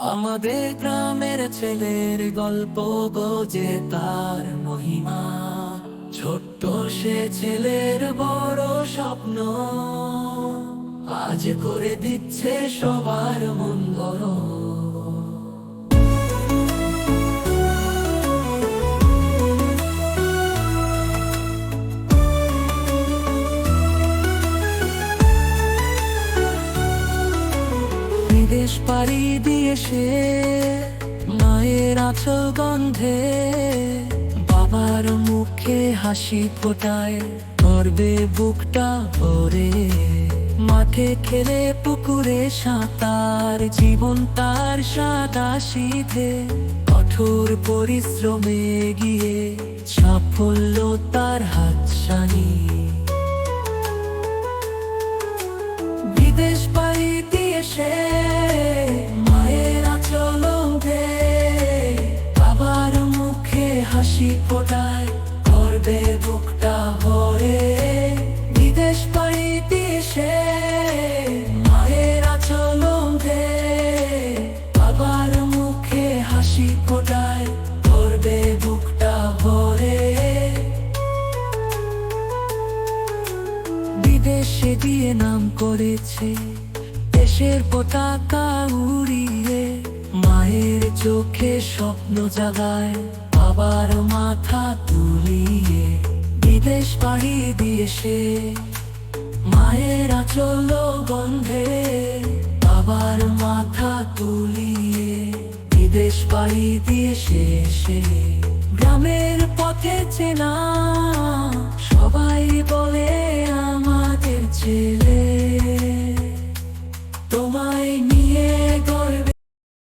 আমাদের গ্রামের ছেলের গল্প গোজে তার মহিমা। ছোট্ট সে ছেলের বড় স্বপ্ন। আজ করে দিচ্ছে সবার মন বড় বিদেশ পাড়ি দিয়ে সে মায়ের আচল গন্ধে বাবার মুখে হাসি ফোটায় করবে বুকটা ভরে। মাঠে খেলে পুকুরে সাঁতার, জীবন তার সাদা শীতে। কঠোর পরিশ্রমে গিয়ে সাফল্য হাসি ফোটায় করবে বুকটা ভরে। বিদেশ পাড়ি দিয়ে মায়ের আচল বাবার মুখে হাসি ফোটায় করবে বুকটা ভরে। বিদেশে দিয়ে নাম করেছে, দেশের পতাকা উড়িয়ে। মায়ের চোখে স্বপ্ন জাগায়। বাবার মাথা তুলিয়ে বিদেশ পাড়ি দিয়ে সে মায়ের আচল গন্ধে বাবার মাথা তুলিয়ে বিদেশ পাড়ি দিয়েছে সে গ্রামের পথে চেনা সবাই বলে